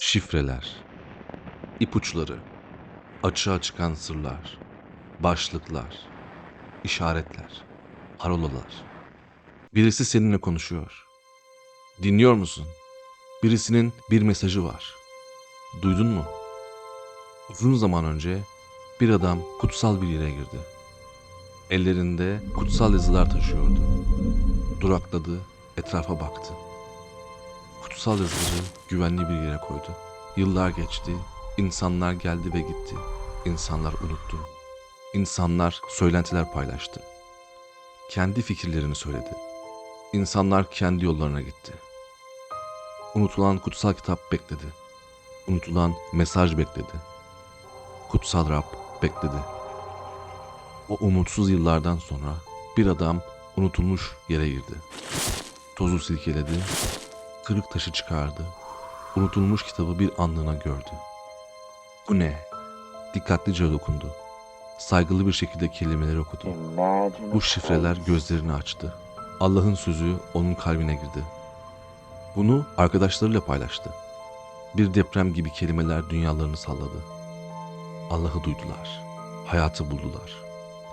Şifreler, ipuçları, açığa çıkan sırlar, başlıklar, işaretler, parolalar. Birisi seninle konuşuyor. Dinliyor musun? Birisinin bir mesajı var. Duydun mu? Uzun zaman önce bir adam kutsal bir yere girdi. Ellerinde kutsal yazılar taşıyordu. Durakladı, etrafa baktı. Kutsal yazıları güvenli bir yere koydu. Yıllar geçti, insanlar geldi ve gitti. İnsanlar unuttu. İnsanlar söylentiler paylaştı. Kendi fikirlerini söyledi. İnsanlar kendi yollarına gitti. Unutulan kutsal kitap bekledi. Unutulan mesaj bekledi. Kutsal Rab bekledi. O umutsuz yıllardan sonra bir adam unutulmuş yere girdi. Tozu silkeledi, kırık taşı çıkardı. Unutulmuş kitabı bir anlığına gördü. Bu ne? Dikkatlice dokundu. Saygılı bir şekilde kelimeleri okudu. Bu şifreler gözlerini açtı. Allah'ın sözü onun kalbine girdi. Bunu arkadaşlarıyla paylaştı. Bir deprem gibi kelimeler dünyalarını salladı. Allah'ı duydular. Hayatı buldular.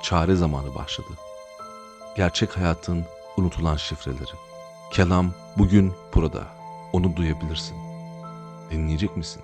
Çare zamanı başladı. Gerçek hayatın unutulan şifreleri. Kelam bugün burada. Onu duyabilirsin. Dinleyecek misin?